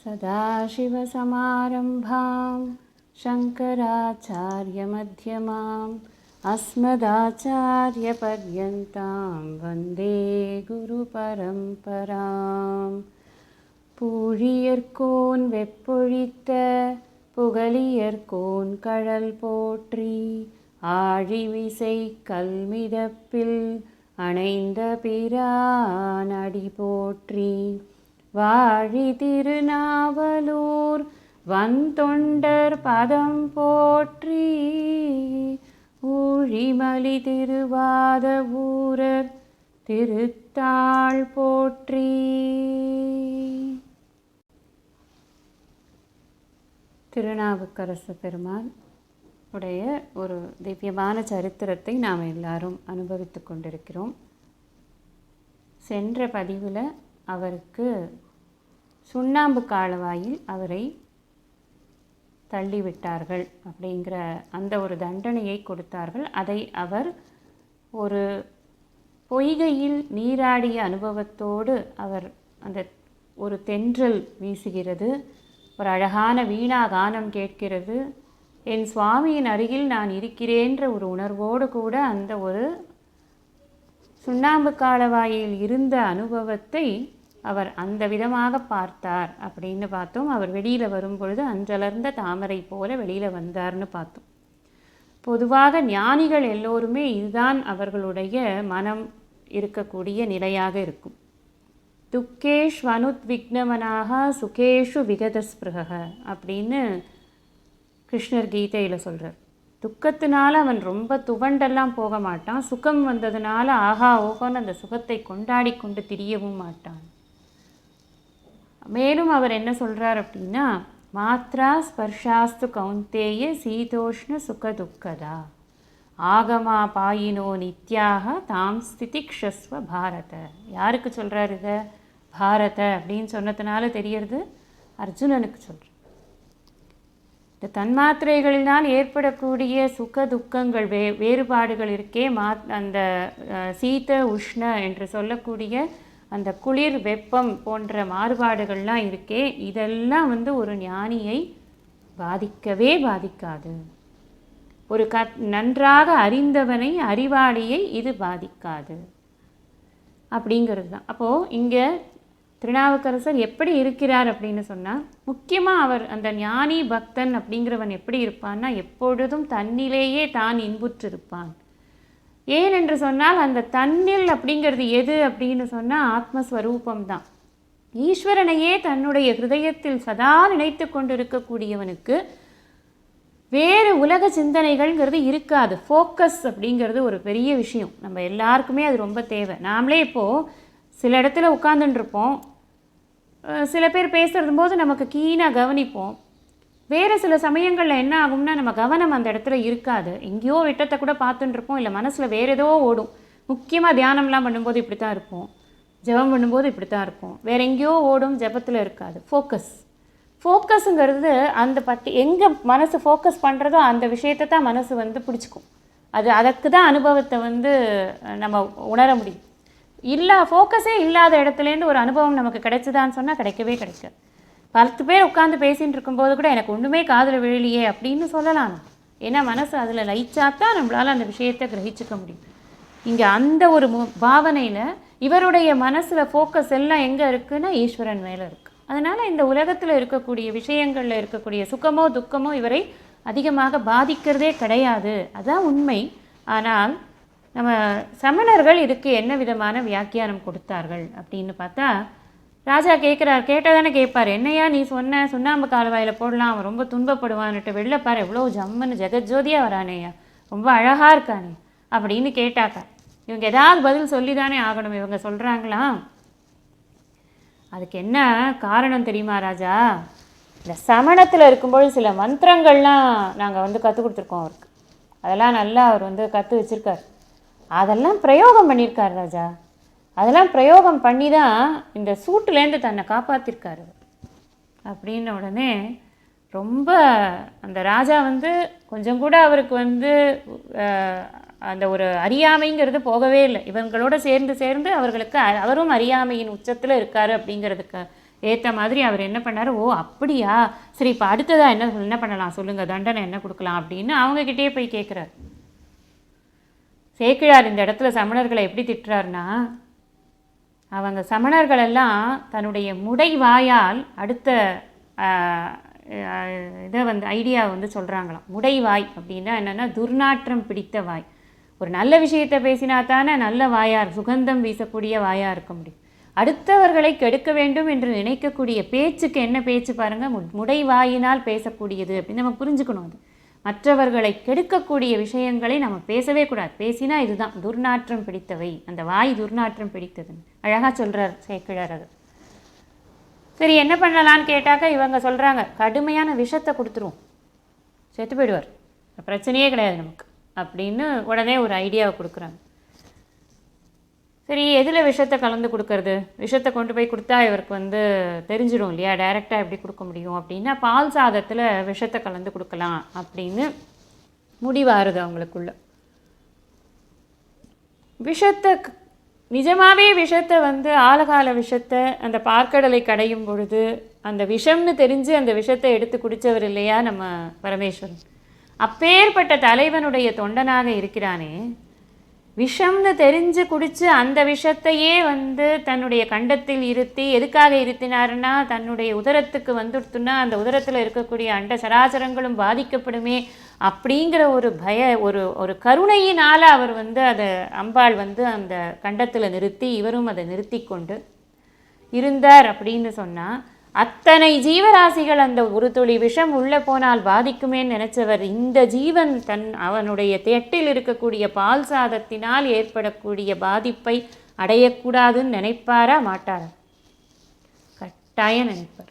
सदाशिवसमारम्भां शङ्कराचार्यमध्यमाम् अस्मदाचार्यपर्यन्तां वन्दे गुरुपरम्पराम् பூழியர்கோன் வெப்பொழித்த புகழியர்கோன் கழல் போற்றி ஆழிவிசை கல்மிதப்பில் அணைந்த பிரானடி போற்றி வாழி திருநாவலூர் வந்தொண்டர் பதம் போற்றி ஊழிமலி திருவாத ஊரர் திருத்தாள் போற்றி. திருநாவுக்கரசு பெருமாள் உடைய ஒரு திவ்யமான சரித்திரத்தை நாம் எல்லாரும் அனுபவித்து கொண்டிருக்கிறோம். சென்ற பதிவில் அவருக்கு சுண்ணாம்பு காலவாயில் அவரை தள்ளிவிட்டார்கள் அப்படிங்கிற அந்த ஒரு தண்டனையை கொடுத்தார்கள். அதை அவர் ஒரு பொய்கையில் நீராடிய அனுபவத்தோடு அவர் அந்த ஒரு தென்றல் வீசுகிறது. ஒரு அழகான வீணா கானம் கேட்கிறது. என் சுவாமியின் அருகில் நான் இருக்கிறேன்ற ஒரு உணர்வோடு கூட அந்த ஒரு சுண்ணாம்பு காலவாயில் இருந்த அனுபவத்தை அவர் அந்த விதமாக பார்த்தார் அப்படின்னு பார்த்தோம். அவர் வெளியில் வரும்பொழுது அன்றலர்ந்த தாமரை போல வெளியில் வந்தார்னு பார்த்தோம். பொதுவாக ஞானிகள் எல்லோருமே இதுதான் அவர்களுடைய மனம் இருக்கக்கூடிய நிலையாக இருக்கும். துக்கேஷ் வனுத்விக்னவனாக சுகேஷு விகதஸ்பிருக அப்படின்னு கிருஷ்ணர் கீதையில் சொல்கிறார் துக்கத்தினால அவன் ரொம்ப துவண்டெல்லாம் போக மாட்டான். சுகம் வந்ததுனால ஆகா ஓகோன்னு அந்த சுகத்தை கொண்டாடி கொண்டு திரியவும் மாட்டான். மேலும் அவர் என்ன சொல்கிறார் அப்படின்னா மாத்ரா ஸ்பர்ஷாஸ்து கௌந்தேய சீதோஷ்ண சுக துக்கதா ஆகமா பாயினோ நித்யாக தாம் ஸ்திதிக்ஷஸ்வ பாரத. யாருக்கு சொல்கிறார் இதை? பாரத அப்படின்னு சொன்னதுனால தெரியறது அர்ஜுனனுக்கு சொல்கிறார் இந்த தன்மாத்திரைகளினால் ஏற்படக்கூடிய சுக துக்கங்கள் வே வேறுபாடுகள் இருக்கே மா அந்த சீத உஷ்ண என்று சொல்லக்கூடிய அந்த குளிர் வெப்பம் போன்ற மாறுபாடுகள்லாம் இருக்கே இதெல்லாம் வந்து ஒரு ஞானியை பாதிக்கவே பாதிக்காது. ஒரு க நன்றாக அறிந்தவனை அறிவாளியை இது பாதிக்காது. அப்படிங்கிறது தான் அப்போது இங்கே திருநாவுக்கரசர் எப்படி இருக்கிறார் அப்படின்னு சொன்னால் முக்கியமாக அவர் அந்த ஞானி பக்தன் அப்படிங்கிறவன் எப்படி இருப்பான்னா எப்பொழுதும் தன்னிலேயே தான் இன்புற்றிருப்பான். ஏன் என்று சொன்னால் அந்த தன்னில் அப்படிங்கிறது எது அப்படின்னு சொன்னால் ஆத்மஸ்வரூபம் தான் ஈஸ்வரனையே தன்னுடைய ஹிருதயத்தில் சதா நினைத்து கொண்டிருக்கக்கூடியவனுக்கு வேறு உலக சிந்தனைகள்ங்கிறது இருக்காது. ஃபோக்கஸ் அப்படிங்கிறது ஒரு பெரிய விஷயம். நம்ம எல்லாருக்குமே அது ரொம்ப தேவை. நாமளே இப்போது சில இடத்துல உட்காந்துட்டுருப்போம் சில பேர் பேசுகிறது போது நமக்கு கீனாக கவனிப்போம். வேறு சில சமயங்களில் என்ன ஆகும்னா நம்ம கவனம் அந்த இடத்துல இருக்காது. எங்கேயோ விட்டத்தை கூட பார்த்துட்டுருப்போம் இல்லை மனசில் வேறு ஏதோ ஓடும். முக்கியமாக தியானம்லாம் பண்ணும்போது இப்படி தான் இருப்போம். ஜெபம் பண்ணும்போது இப்படி தான் இருக்கும் வேறு எங்கேயோ ஓடும் ஜெபத்தில் இருக்காது. ஃபோக்கஸ் ஃபோக்கஸுங்கிறது அந்த பட்டி எங்கே மனசு ஃபோக்கஸ் பண்ணுறதோ அந்த விஷயத்தை தான் மனசு வந்து பிடிச்சிக்கும். அது அதற்கு தான் அனுபவத்தை வந்து நம்ம உணர முடியும். இல்லை ஃபோக்கஸே இல்லாத இடத்துலேருந்து ஒரு அனுபவம் நமக்கு கிடைச்சதான்னு சொன்னால் கிடைக்கவே கிடைக்காது. பத்து பேர் உட்காந்து பேசிகிட்டு இருக்கும்போது கூட எனக்கு ஒன்றுமே காதில் விழலையே அப்படின்னு சொல்லலாம். ஏன்னா மனசு அதில் லயிச்சாத்தான் நம்மளால் அந்த விஷயத்தை கிரகிச்சிக்க முடியும். இங்கே அந்த ஒரு மு பாவனையில் இவருடைய மனசில் ஃபோக்கஸ் எல்லாம் எங்கே இருக்குன்னா ஈஸ்வரன் மேலே இருக்குது அதனால் இந்த உலகத்தில் இருக்கக்கூடிய விஷயங்களில் இருக்கக்கூடிய சுகமோ துக்கமோ இவரை அதிகமாக பாதிக்கிறதே கிடையாது. அதுதான் உண்மை. ஆனால் நம்ம சமணர்கள் இதுக்கு என்ன விதமான வியாக்கியானம் கொடுத்தார்கள் அப்படின்னு பார்த்தா ராஜா கேட்குறார் கேட்டால் தானே கேட்பார். என்னையா நீ சொன்ன சுண்ணாம்பு கால்வாயில் போடலாம் அவன் ரொம்ப துன்பப்படுவான்னுட்டு வெளிலப்பார் எவ்வளோ ஜம்முன்னு ஜெகஜோதியாக வரானேயா. ரொம்ப அழகாக இருக்கானே அப்படின்னு கேட்டாக்கா. இவங்க ஏதாவது பதில் சொல்லி தானே ஆகணும் இவங்க சொல்கிறாங்களா அதுக்கு என்ன காரணம் தெரியுமா ராஜா? இந்த சமணத்தில் இருக்கும்போது சில மந்திரங்கள்லாம் நாங்கள் வந்து கற்றுக் கொடுத்துருக்கோம் அவருக்கு. அதெல்லாம் நல்லா அவர் வந்து கற்று வச்சுருக்கார். அதெல்லாம் பிரயோகம் பண்ணியிருக்கார் ராஜா. அதெல்லாம் பிரயோகம் பண்ணி தான் இந்த சூட்டுலேருந்து தன்னை காப்பாற்றிருக்காரு அப்படின்ன உடனே ரொம்ப அந்த ராஜா வந்து கொஞ்சம் கூட அவருக்கு வந்து அந்த ஒரு அறியாமைங்கிறது போகவே இல்லை. இவங்களோட சேர்ந்து சேர்ந்து அவர்களுக்கு அவரும் அறியாமையின் உச்சத்தில் இருக்காரு அப்படிங்கிறதுக்கு ஏற்ற மாதிரி அவர் என்ன பண்ணார்? ஓ அப்படியா? சரி இப்போ அடுத்ததாக என்ன என்ன பண்ணலாம்? சொல்லுங்கள் தண்டனை என்ன கொடுக்கலாம் அப்படின்னு அவங்கக்கிட்டே போய் கேட்குறாரு சேக்கிழார் இந்த இடத்துல சமணர்களை எப்படி திட்டுறாருன்னா அவங்க சமணர்களெல்லாம் தன்னுடைய முடை வாயால் அடுத்த இதை வந்து ஐடியா வந்து சொல்கிறாங்களாம் முடை வாய் அப்படின்னா என்னென்னா துர்நாற்றம் பிடித்த வாய். ஒரு நல்ல விஷயத்தை பேசினா தானே நல்ல வாயார் சுகந்தம் வீசக்கூடிய வாயாக இருக்க முடியும். அடுத்தவர்களை கெடுக்க வேண்டும் என்று நினைக்கக்கூடிய பேச்சுக்கு என்ன பேச்சு பாருங்கள் மு- முடை வாயினால் பேசக்கூடியது அப்படின்னு நம்ம புரிஞ்சுக்கணும் அது. மற்றவர்களை கெடுக்கக்கூடிய விஷயங்களை நம்ம பேசவே கூடாது. பேசினா இதுதான் துர்நாற்றம் பிடித்தவை. அந்த வாய் துர்நாற்றம் பிடித்ததுன்னு அழகாக சொல்கிறார் சேக்கிழார் அது சரி என்ன பண்ணலான்னு கேட்டாக்கா இவங்க சொல்கிறாங்க கடுமையான விஷத்தை கொடுத்துருவோம். செத்து போயிடுவார். பிரச்சனையே கிடையாது நமக்கு. அப்படின்னு உடனே ஒரு ஐடியாவை கொடுக்குறாங்க. சரி எதில் விஷத்தை கலந்து கொடுக்கறது? விஷத்தை கொண்டு போய் கொடுத்தா இவருக்கு வந்து தெரிஞ்சிடும் இல்லையா? டைரெக்டாக எப்படி கொடுக்க முடியும்? அப்படின்னா பால் சாதத்தில் விஷத்தை கலந்து கொடுக்கலாம் அப்படின்னு முடிவாருது அவங்களுக்குள்ள. விஷத்தை நிஜமாகவே விஷத்தை வந்து ஆழகால விஷத்தை அந்த பார்க்கடலை கடையும் பொழுது அந்த விஷம்னு தெரிஞ்சு அந்த விஷத்தை எடுத்து குடித்தவர் இல்லையா நம்ம பரமேஸ்வரன்? அப்பேற்பட்ட தலைவனுடைய தொண்டனாக இருக்கிறானே விஷம்னு தெரிஞ்சு குடித்து அந்த விஷத்தையே வந்து தன்னுடைய கண்டத்தில் இருத்தி எதுக்காக இருத்தினாருன்னா தன்னுடைய உதரத்துக்கு வந்துடுத்துன்னா அந்த உதரத்தில் இருக்கக்கூடிய அண்ட சராசரங்களும் பாதிக்கப்படுமே அப்படிங்கிற ஒரு பய ஒரு ஒரு கருணையினால் அவர் வந்து அதை அம்பாள் வந்து அந்த கண்டத்தில் நிறுத்தி இவரும் அதை நிறுத்தி கொண்டு இருந்தார் அப்படின்னு சொன்னால் அத்தனை ஜீவராசிகள் அந்த ஒரு துளி விஷம் உள்ளே போனால் பாதிக்குமேன்னு நினைச்சவர் இந்த ஜீவன் தன் அவனுடைய தெட்டில் இருக்கக்கூடிய பால் சாதத்தினால் ஏற்படக்கூடிய பாதிப்பை அடையக்கூடாதுன்னு நினைப்பாரா மாட்டாரா? கட்டாயம் நினைப்பார்.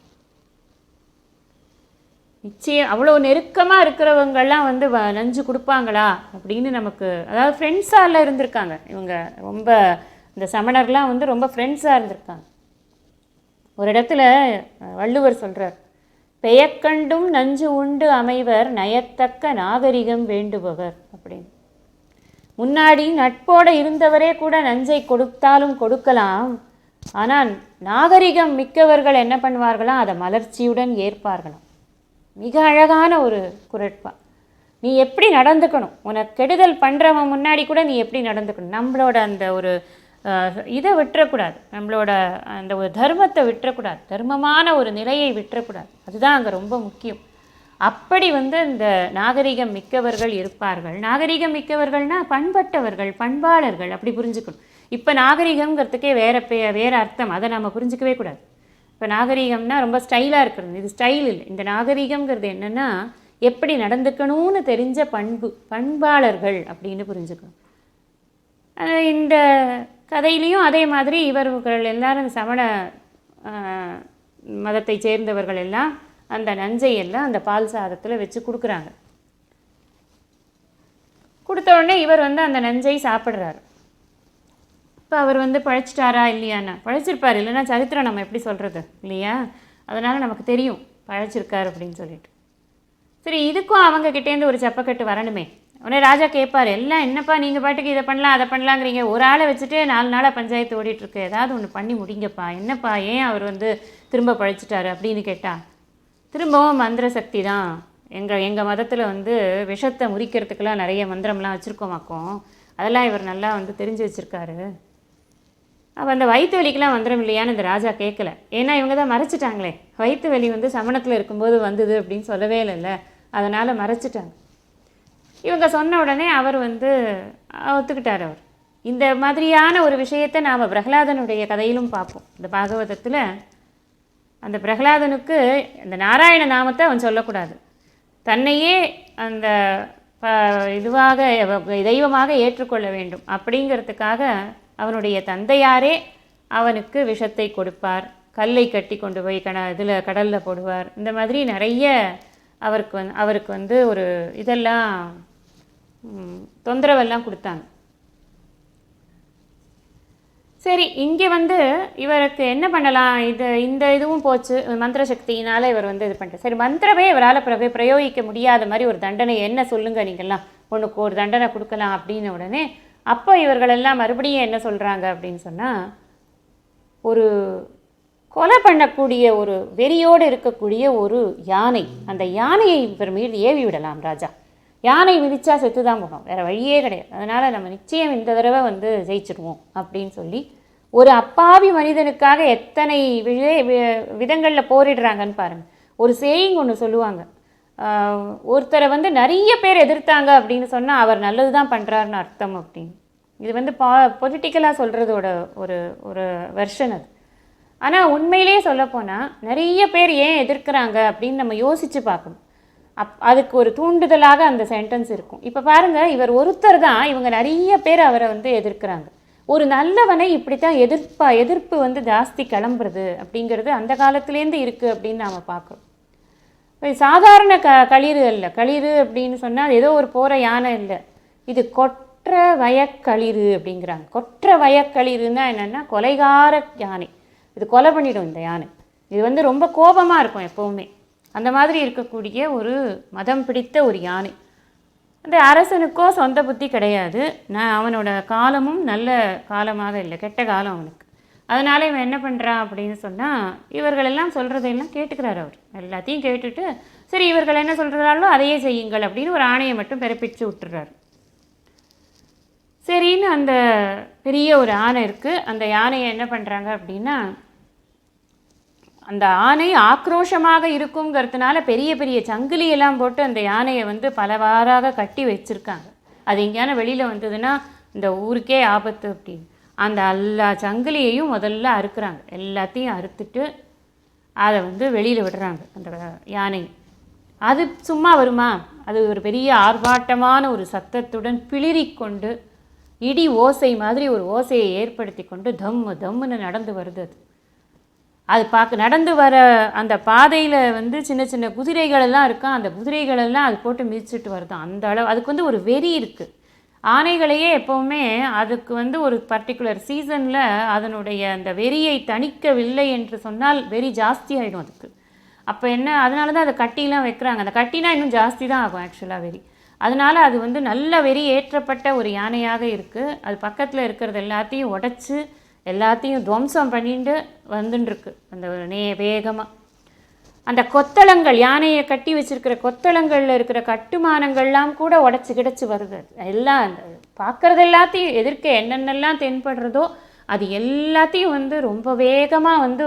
நிச்சயம் அவ்வளோ நெருக்கமாக இருக்கிறவங்கெல்லாம் வந்து வ- நஞ்சு கொடுப்பாங்களா? அப்படின்னு நமக்கு அதாவது ஃப்ரெண்ட்ஸால இருந்திருக்காங்க. இவங்க ரொம்ப இந்த சமணர்லாம் வந்து ரொம்ப ஃப்ரெண்ட்ஸாக இருந்திருக்காங்க. ஒரு இடத்துல வள்ளுவர் சொல்கிறார் பெயக்கண்டும் நஞ்சு உண்டு அமைவர் நயத்தக்க நாகரிகம் வேண்டுபவர் அப்படின்னு. முன்னாடி நட்போட இருந்தவரே கூட நஞ்சை கொடுத்தாலும் கொடுக்கலாம். ஆனால் நாகரிகம் மிக்கவர்கள் என்ன பண்ணுவார்களாம் அதை மலர்ச்சியுடன் ஏற்பார்களாம். மிக அழகான ஒரு குரட்பா. நீ எப்படி நடந்துக்கணும்? உனக்கு கெடுதல் பண்ணுறவன் முன்னாடி கூட நீ எப்படி நடந்துக்கணும்? நம்மளோட அந்த ஒரு இதை விட்டுறக்கூடாது. நம்மளோட அந்த ஒரு தர்மத்தை விட்டுறக்கூடாது. தர்மமான ஒரு நிலையை விட்டுறக்கூடாது. அதுதான் அங்கே ரொம்ப முக்கியம். அப்படி வந்து இந்த நாகரிகம் மிக்கவர்கள் இருப்பார்கள். நாகரிகம் மிக்கவர்கள்னால் பண்பட்டவர்கள் பண்பாளர்கள் அப்படி புரிஞ்சுக்கணும். இப்போ நாகரிகம்ங்கிறதுக்கே வேறு பே வேறு அர்த்தம். அதை நம்ம புரிஞ்சுக்கவே கூடாது. இப்போ நாகரிகம்னா ரொம்ப ஸ்டைலாக இருக்கிறது. இது ஸ்டைல் இல்லை. இந்த நாகரிகம்ங்கிறது என்னென்னா எப்படி நடந்துக்கணும்னு தெரிஞ்ச பண்பு பண்பாளர்கள் அப்படின்னு புரிஞ்சுக்கணும். இந்த கதையிலையும் அதே மாதிரி இவர்கள் எல்லாரும் சமண மதத்தை சேர்ந்தவர்கள் எல்லாம் அந்த நஞ்சை எல்லாம் அந்த பால் சாதத்தில் வச்சு கொடுக்குறாங்க. கொடுத்த உடனே இவர் வந்து அந்த நஞ்சை சாப்பிட்றாரு. இப்போ அவர் வந்து பழைச்சிட்டாரா இல்லையாண்ணா பழைச்சிருப்பார் இல்லைன்னா சரித்திரம் நம்ம எப்படி சொல்கிறது இல்லையா? அதனால் நமக்கு தெரியும் பழைச்சிருக்கார் அப்படின்னு சொல்லிட்டு. சரி இதுக்கும் அவங்கக்கிட்டேருந்து ஒரு செப்பக்கட்டு வரணுமே. உடனே ராஜா கேட்பார் எல்லாம் என்னப்பா நீங்கள் பாட்டுக்கு இதை பண்ணலாம் அதை பண்ணலாங்கிறீங்க? ஒரு ஆளை வச்சுட்டு நாலு நாளாக பஞ்சாயத்து ஓடிட்டுருக்கு. ஏதாவது ஒன்று பண்ணி முடிங்கப்பா. என்னப்பா ஏன் அவர் வந்து திரும்ப பழைச்சிட்டாரு? அப்படின்னு கேட்டால் திரும்பவும் மந்திர சக்தி தான். எங்கள் எங்கள் மதத்தில் வந்து விஷத்தை முறிக்கிறதுக்கெலாம் நிறைய மந்திரம்லாம் வச்சுருக்கோமாக்கும் அதெல்லாம் இவர் நல்லா வந்து தெரிஞ்சு வச்சுருக்காரு. அப்போ அந்த வயிற்று வலிக்கெலாம் மந்திரம் இல்லையான்னு இந்த ராஜா கேட்கல. ஏன்னா இவங்க தான் மறைச்சிட்டாங்களே. வயிற்று வலி வந்து சமணத்தில் இருக்கும்போது வந்தது அப்படின்னு சொல்லவே இல்லைல்ல. அதனால் மறைச்சிட்டாங்க. இவங்க சொன்ன உடனே அவர் வந்து ஒத்துக்கிட்டார் அவர். இந்த மாதிரியான ஒரு விஷயத்தை நாம் பிரகலாதனுடைய கதையிலும் பார்ப்போம். இந்த பாகவதத்தில் அந்த பிரகலாதனுக்கு இந்த நாராயண நாமத்தை அவன் சொல்லக்கூடாது. தன்னையே அந்த ப- இதுவாக தெய்வமாக ஏற்றுக்கொள்ள வேண்டும். அப்படிங்கிறதுக்காக அவனுடைய தந்தையாரே அவனுக்கு விஷத்தை கொடுப்பார். கல்லை கட்டி கொண்டு போய் கட இதில் கடலில் போடுவார். இந்த மாதிரி நிறைய அவருக்கு வந்து அவருக்கு வந்து ஒரு இதெல்லாம் தொந்தரவெல்லாம் கொடுத்தாங்க. சரி இங்கே வந்து இவருக்கு என்ன பண்ணலாம்? இது இந்த இதுவும் போச்சு. மந்திர சக்தியினால் இவர் வந்து இது பண்ணிட்டு சரி மந்திரமே இவரால் பிர பிரயோகிக்க முடியாத மாதிரி ஒரு தண்டனை என்ன சொல்லுங்கள் நீங்கள்லாம் ஒன்றுக்கு ஒரு தண்டனை கொடுக்கலாம் அப்படின்ன உடனே அப்போ இவர்களெல்லாம் மறுபடியும் என்ன சொல்கிறாங்க அப்படின்னு சொன்னால் ஒரு கொலை பண்ணக்கூடிய ஒரு வெறியோடு இருக்கக்கூடிய ஒரு யானை அந்த யானையை இவர் மீது ஏவி விடலாம் ராஜா. யானை மிதிச்சா செத்து தான் போகணும் வேறு வழியே கிடையாது. அதனால் நம்ம நிச்சயம் இந்த தடவை வந்து ஜெயிச்சிடுவோம் அப்படின்னு சொல்லி ஒரு அப்பாவி மனிதனுக்காக எத்தனை விதங்களில் போரிடுறாங்கன்னு பாருங்கள் ஒரு சேயிங் ஒன்று சொல்லுவாங்க. ஒருத்தரை வந்து நிறைய பேர் எதிர்த்தாங்க அப்படின்னு சொன்னால் அவர் நல்லது தான் பண்ணுறாருன்னு அர்த்தம் அப்படின்னு. இது வந்து பா பொலிட்டிக்கலாக சொல்கிறதோட ஒரு ஒரு வெர்ஷன் அது. ஆனால் உண்மையிலேயே சொல்லப்போனால் நிறைய பேர் ஏன் எதிர்க்கிறாங்க அப்படின்னு நம்ம யோசித்து பார்க்கணும். அப் அதுக்கு ஒரு தூண்டுதலாக அந்த சென்டென்ஸ் இருக்கும். இப்போ பாருங்கள் இவர் ஒருத்தர் தான் இவங்க நிறைய பேர் அவரை வந்து எதிர்க்கிறாங்க. ஒரு நல்லவனை இப்படி தான் எதிர்ப்பா எதிர்ப்பு வந்து ஜாஸ்தி கிளம்புறது அப்படிங்கிறது அந்த காலத்துலேருந்து இருக்குது அப்படின்னு நாம் பார்க்குறோம். இப்போ சாதாரண க களிறு அல்ல. களிறு அப்படின்னு சொன்னால் ஏதோ ஒரு போகிற யானை இல்லை. இது கொற்ற வயக்களிறு அப்படிங்கிறாங்க. கொற்ற வயக்களிறுன்னா என்னென்னா கொலைகார யானை. இது கொலை பண்ணிடும் இந்த யானை. இது வந்து ரொம்ப கோபமாக இருக்கும் எப்போவுமே. அந்த மாதிரி இருக்கக்கூடிய ஒரு மதம் பிடித்த ஒரு யானை. அந்த அரசனுக்கோ சொந்த புத்தி கிடையாது. நான் அவனோட காலமும் நல்ல காலமாக இல்லை. கெட்ட காலம் அவனுக்கு. அதனால இவன் என்ன பண்ணுறான் அப்படின்னு சொன்னால் இவர்களெல்லாம் சொல்கிறதையெல்லாம் கேட்டுக்கிறார் அவர். எல்லாத்தையும் கேட்டுட்டு சரி இவர்கள் என்ன சொல்கிறாங்களோ அதையே செய்யுங்கள் அப்படின்னு ஒரு ஆணையை மட்டும் பிறப்பிச்சு விட்டுறாரு. சரின்னு அந்த பெரிய ஒரு ஆணை இருக்குது அந்த யானையை என்ன பண்ணுறாங்க அப்படின்னா அந்த ஆணை ஆக்ரோஷமாக இருக்குங்கிறதுனால பெரிய பெரிய சங்கிலி எல்லாம் போட்டு அந்த யானையை வந்து பலவாறாக கட்டி வச்சுருக்காங்க. அது எங்கேயான வெளியில் வந்ததுன்னா இந்த ஊருக்கே ஆபத்து அப்படின்னு. அந்த எல்லா சங்கிலியையும் முதல்ல அறுக்கிறாங்க. எல்லாத்தையும் அறுத்துட்டு அதை வந்து வெளியில் விடுறாங்க அந்த யானை. அது சும்மா வருமா? அது ஒரு பெரிய ஆர்ப்பாட்டமான ஒரு சத்தத்துடன் பிளிரிக்கொண்டு இடி ஓசை மாதிரி ஒரு ஓசையை ஏற்படுத்தி கொண்டு தம்மு தம்முன்னு நடந்து வருது அது. அது பார்க்க நடந்து வர அந்த பாதையில் வந்து சின்ன சின்ன குதிரைகளெல்லாம் இருக்கா அந்த குதிரைகளெல்லாம் அது போட்டு மிதிச்சிட்டு வருதான் அந்த அளவு அதுக்கு வந்து ஒரு வெறி இருக்குது ஆனைகளையே எப்போவுமே அதுக்கு வந்து ஒரு பர்டிகுலர் சீசனில் அதனுடைய அந்த வெறியை தணிக்கவில்லை என்று சொன்னால் வெறி ஜாஸ்தி ஆகிடும் அதுக்கு. அப்போ என்ன அதனால தான் அதை கட்டிலாம் வைக்கிறாங்க. அந்த கட்டினா இன்னும் ஜாஸ்தி தான் ஆகும் ஆக்சுவலாக வெறி. அதனால் அது வந்து நல்ல வெறி ஏற்றப்பட்ட ஒரு யானையாக இருக்குது அது பக்கத்தில் இருக்கிறது எல்லாத்தையும் உடச்சி எல்லாத்தையும் துவம்சம் பண்ணிட்டு வந்துட்டுருக்கு அந்த நே வேகமாக அந்த கொத்தளங்கள் யானையை கட்டி வச்சிருக்கிற கொத்தளங்களில் இருக்கிற கட்டுமானங்கள்லாம் கூட உடச்சி கிடச்சி வருது. அது. எல்லாம் அந்த பார்க்குறது எல்லாத்தையும் எதிர்க்க என்னென்னலாம் தென்படுறதோ அது எல்லாத்தையும் வந்து ரொம்ப வேகமாக வந்து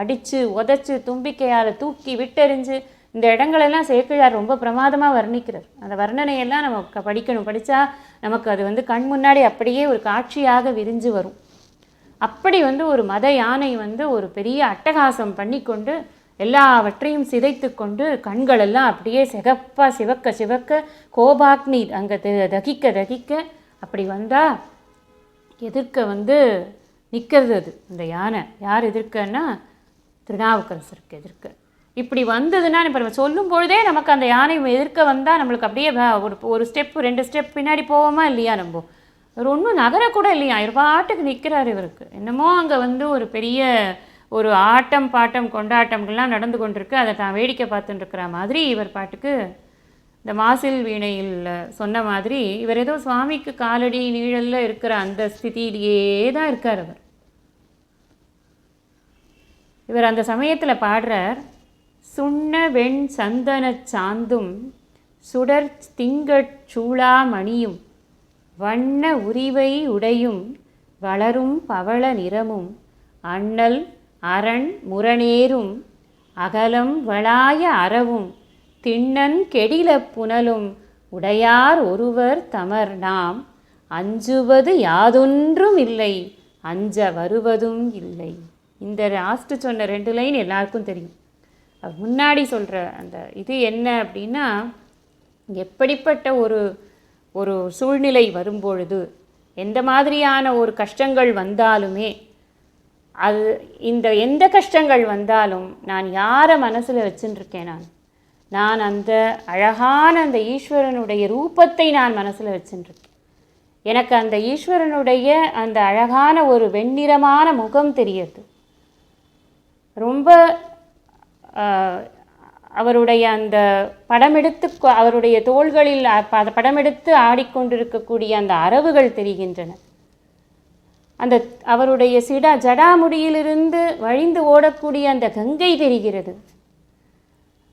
அடித்து உதச்சி தும்பிக்கையால் தூக்கி விட்டெறிஞ்சு இந்த இடங்களெல்லாம் சேக்கிழார் ரொம்ப பிரமாதமாக வர்ணிக்கிறார் அந்த வர்ணனையெல்லாம் நம்ம படிக்கணும். படித்தா நமக்கு அது வந்து கண் முன்னாடி அப்படியே ஒரு காட்சியாக விரிஞ்சு வரும். அப்படி வந்து ஒரு மத யானை வந்து ஒரு பெரிய அட்டகாசம் பண்ணிக்கொண்டு எல்லாவற்றையும் சிதைத்து கொண்டு கண்களெல்லாம் அப்படியே சிகப்பாக சிவக்க சிவக்க கோபாக்னி அங்கே தகிக்க தகிக்க அப்படி வந்தால் எதிர்க்க வந்து நிற்கிறது அது இந்த யானை. யார் எதிர்க்கன்னா திருநாவுக்கரசருக்கு எதிர்க்க. இப்படி வந்ததுன்னா இப்போ நம்ம சொல்லும் பொழுதே நமக்கு அந்த யானை எதிர்க்க வந்தால் நம்மளுக்கு அப்படியே ஒரு ஒரு ஸ்டெப் ரெண்டு ஸ்டெப் பின்னாடி போவோமா இல்லையா நம்ம? ஒரு ஒன்றும் நகரக்கூட இல்லையா? இவர் பாட்டுக்கு நிற்கிறார் இவருக்கு. என்னமோ அங்கே வந்து ஒரு பெரிய ஒரு ஆட்டம் பாட்டம் கொண்டாட்டங்கள்லாம் நடந்து கொண்டிருக்கு. அதை தான் வேடிக்கை பார்த்துட்டுருக்கிற மாதிரி இவர் பாட்டுக்கு இந்த மாசில் வீணையில் சொன்ன மாதிரி இவர் ஏதோ சுவாமிக்கு காலடி நீழல்ல இருக்கிற அந்த ஸ்திதியிலேயே தான் இருக்கார் அவர். இவர் அந்த சமயத்தில் பாடுறார் சுண்ண வெண் சந்தனச் சாந்தும் சுடர் திங்கட் சூளாமணியும் வண்ண உரிவை உடையும் வளரும் பவள நிறமும் அண்ணல் அரண் முரணேரும் அகலம் வளாய அறவும் திண்ணன் கெடில புனலும் உடையார் ஒருவர் தமர் நாம் அஞ்சுவது யாதொன்றும் இல்லை அஞ்ச வருவதும் இல்லை. இந்த லாஸ்ட்டு சொன்ன ரெண்டு லைன் எல்லாருக்கும் தெரியும். முன்னாடி சொல்கிற அந்த இது என்ன அப்படின்னா எப்படிப்பட்ட ஒரு ஒரு சூழ்நிலை வரும்பொழுது எந்த மாதிரியான ஒரு கஷ்டங்கள் வந்தாலுமே அது இந்த எந்த கஷ்டங்கள் வந்தாலும் நான் யாரை மனசில் வச்சுட்டுருக்கேன் நான்? நான் அந்த அழகான அந்த ஈஸ்வரனுடைய ரூபத்தை நான் மனசில் வச்சுட்டுருக்கேன் எனக்கு அந்த ஈஸ்வரனுடைய அந்த அழகான ஒரு வெண்ணிறமான முகம் தெரியுது ரொம்ப அவருடைய அந்த படமெடுத்து அவருடைய தோள்களில் படமெடுத்து ஆடிக்கொண்டிருக்கக்கூடிய அந்த அரவுகள் தெரிகின்றன. அந்த அவருடைய சிடா ஜடாமுடியிலிருந்து வழிந்து ஓடக்கூடிய அந்த கங்கை தெரிகிறது.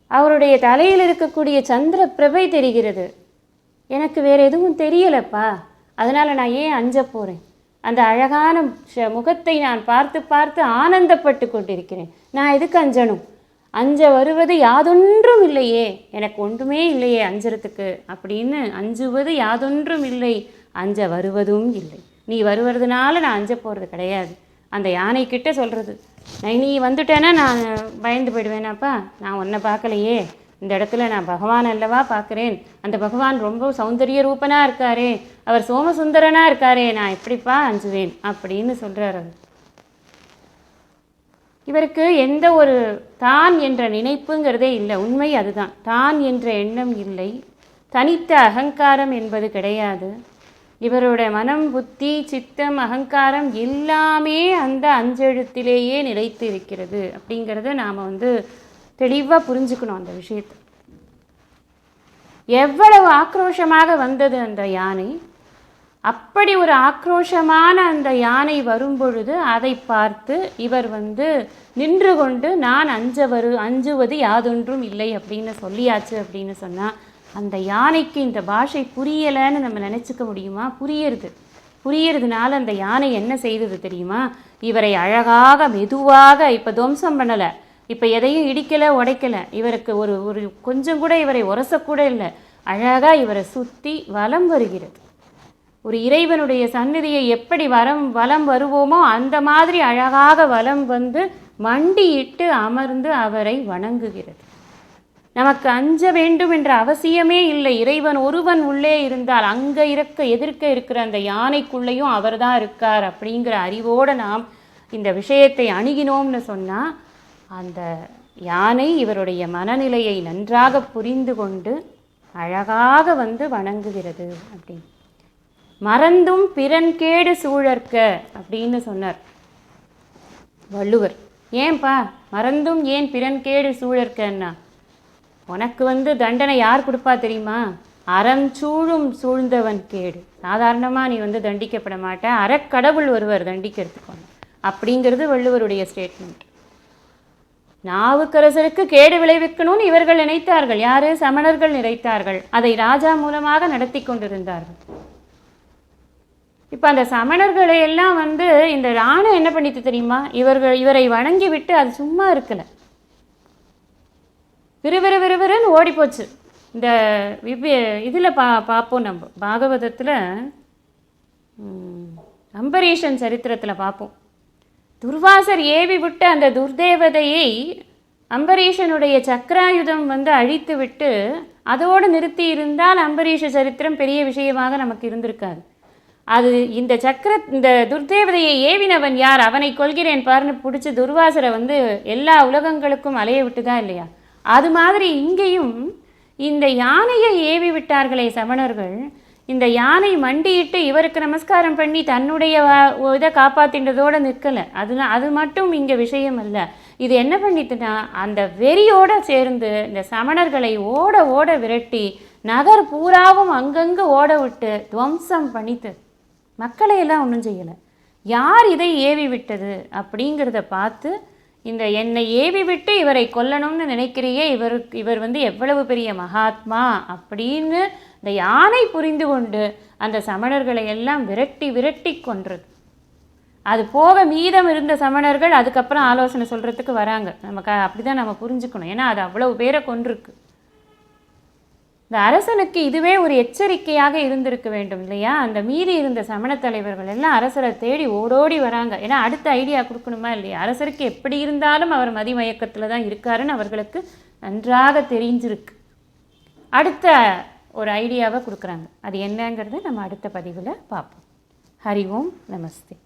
அவருடைய தலையில் இருக்கக்கூடிய சந்திர பிரபை தெரிகிறது. எனக்கு வேறு எதுவும் தெரியலப்பா. அதனால் நான் ஏன் அஞ்ச போகிறேன் அந்த அழகான முகத்தை நான் பார்த்து பார்த்து ஆனந்தப்பட்டு கொண்டிருக்கிறேன். நான் எதுக்கு அஞ்சணும்? அஞ்ச வருவது யாதொன்றும் இல்லையே. எனக்கு ஒன்றுமே இல்லையே அஞ்சறதுக்கு. அப்படின்னு அஞ்சுவது யாதொன்றும் இல்லை அஞ்ச வருவதும் இல்லை. நீ வருவதுனால நான் அஞ்ச போகிறது கிடையாது. அந்த யானை சொல்கிறது நீ வந்துட்டேன்னா நான் பயந்து போயிடுவேனாப்பா நான் உன்னை பார்க்கலையே. இந்த இடத்துல நான் பகவான் அல்லவா பார்க்குறேன். அந்த பகவான் ரொம்ப சௌந்தரிய ரூபனாக இருக்காரே. அவர் சோமசுந்தரனாக இருக்காரே. நான் எப்படிப்பா அஞ்சுவேன்? அப்படின்னு சொல்கிறார் அவர். இவருக்கு எந்த ஒரு தான் என்ற நினைப்புங்கிறதே இல்லை. உண்மை அதுதான். தான் என்ற எண்ணம் இல்லை. தனித்த அகங்காரம் என்பது கிடையாது. இவரோட மனம் புத்தி சித்தம் அகங்காரம் எல்லாமே அந்த அஞ்செழுத்திலேயே நிலைத்து இருக்கிறது அப்படிங்கிறத நாம் வந்து தெளிவாக புரிஞ்சுக்கணும் அந்த விஷயத்தை. எவ்வளவு ஆக்ரோஷமாக வந்தது அந்த யானை? அப்படி ஒரு ஆக்ரோஷமான அந்த யானை வரும்பொழுது அதை பார்த்து இவர் வந்து நின்று கொண்டு நான் அஞ்ச வரு அஞ்சுவது யாதொன்றும் இல்லை அப்படின்னு சொல்லியாச்சு அப்படின்னு சொன்னால் அந்த யானைக்கு இந்த பாஷை புரியலைன்னு நம்ம நினச்சிக்க முடியுமா? புரியுறது. புரியறதுனால அந்த யானை என்ன செய்தது தெரியுமா? இவரை அழகாக மெதுவாக இப்போ துவம்சம் பண்ணலை இப்போ எதையும் இடிக்கலை உடைக்கலை இவருக்கு ஒரு ஒரு கொஞ்சம் கூட இவரை உரசக்கூட இல்லை. அழகாக இவரை சுற்றி வலம் வருகிறது. ஒரு இறைவனுடைய சந்நிதியை எப்படி வரம் வலம் வருவோமோ அந்த மாதிரி அழகாக வலம் வந்து மண்டியிட்டு அமர்ந்து அவரை வணங்குகிறது. நமக்கு அஞ்ச வேண்டும் என்ற அவசியமே இல்லை. இறைவன் ஒருவன் உள்ளே இருந்தால் அங்கே இருக்க எதிர்க்க இருக்கிற அந்த யானைக்குள்ளேயும் அவர்தான் இருக்கார் அப்படிங்கிற அறிவோடு நாம் இந்த விஷயத்தை அணுகினோம்னு சொன்னால் அந்த யானை இவருடைய மனநிலையை நன்றாக புரிந்து கொண்டு அழகாக வந்து வணங்குகிறது அப்படின்னு. மறந்தும் பிறன்கேடு சூழற்க அப்படின்னு சொன்னார். வள்ளுவர் ஏன்பா மறந்தும் ஏன் பிறன்கேடு சூழற்கன்னா? உனக்கு வந்து தண்டனை யார் கொடுப்பா தெரியுமா? அறம் சூழும் சூழ்ந்தவன் கேடு. சாதாரணமாக நீ வந்து தண்டிக்கப்பட மாட்ட. அறக்கடவுள் ஒருவர் தண்டிக்கிறதுக்கு அப்படிங்கிறது வள்ளுவருடைய ஸ்டேட்மெண்ட் நாவுக்கரசருக்கு கேடு விளைவிக்கணும்னு இவர்கள் நினைத்தார்கள். யாரு? சமணர்கள் நினைத்தார்கள். அதை ராஜா மூலமாக நடத்தி கொண்டிருந்தார்கள். இப்போ அந்த சமணர்களை எல்லாம் வந்து இந்த ராணம் என்ன பண்ணிட்டு தெரியுமா? இவர்கள் இவரை வணங்கி விட்டு அது சும்மா இருக்கலை. விறுவிறு விறுவிறுன்னு ஓடிப்போச்சு. இந்த விவ்ய இதில் பா பார்ப்போம் நம்ம. பாகவதத்தில் அம்பரீஷன் சரித்திரத்தில் பார்ப்போம் துர்வாசர் ஏவி விட்டு அந்த துர்தேவதையை அம்பரீஷனுடைய சக்கராயுதம் வந்து அழித்து விட்டு அதோடு நிறுத்தி இருந்தால் அம்பரீஷ சரித்திரம் பெரிய விஷயமாக நமக்கு இருந்திருக்காது. அது இந்த சக்கர இந்த துர்தேவதையை ஏவினவன் யார்? அவனை கொள்கிறேன் பாருன்னு பிடிச்சி துர்வாசரை வந்து எல்லா உலகங்களுக்கும் அலைய விட்டுதா இல்லையா? அது மாதிரி இங்கேயும் இந்த யானையை ஏவி விட்டார்களே சமணர்கள். இந்த யானை மண்டியிட்டு இவருக்கு நமஸ்காரம் பண்ணி தன்னுடைய இதை காப்பாற்றின்றதோடு நிற்கலை. அது அது மட்டும் இங்கே விஷயம் அல்ல. இது என்ன பண்ணிட்டுனா அந்த வெறியோடு சேர்ந்து இந்த சமணர்களை ஓட ஓட விரட்டி நகர் பூராவும் அங்கங்கே ஓட விட்டு துவம்சம் பண்ணித்து மக்களை எல்லாம் ஒன்றும் செய்யலை. யார் இதை ஏவி விட்டது அப்படிங்கிறத பார்த்து இந்த என்னை ஏவி விட்டு இவரை கொல்லணும்னு நினைக்கிறியே இவருக்கு இவர் வந்து எவ்வளவு பெரிய மகாத்மா அப்படின்னு இந்த யானை புரிந்து கொண்டு அந்த சமணர்களை எல்லாம் விரட்டி விரட்டி கொன்றது அது போக மீதம் இருந்த சமணர்கள் அதுக்கப்புறம் ஆலோசனை சொல்கிறதுக்கு வராங்க. நமக்கு அப்படி தான் நம்ம புரிஞ்சுக்கணும். ஏன்னா அது அவ்வளவு பேரை கொன்றிருக்கு. இந்த அரசனுக்கு இதுவே ஒரு எச்சரிக்கையாக இருந்திருக்க வேண்டும் இல்லையா? அந்த மீறி இருந்த சமண தலைவர்கள் எல்லாம் அரசரை தேடி ஓடோடி வராங்க. ஏன்னா அடுத்த ஐடியா கொடுக்கணுமா இல்லையா? அரசருக்கு எப்படி இருந்தாலும் அவர் மதிமயக்கத்தில் தான் இருக்காருன்னு அவர்களுக்கு நன்றாக தெரிஞ்சிருக்கு. அடுத்த ஒரு ஐடியாவை கொடுக்குறாங்க. அது என்னங்கிறது நம்ம அடுத்த பதிவில் பார்ப்போம். ஹரி ஓம் நமஸ்தே.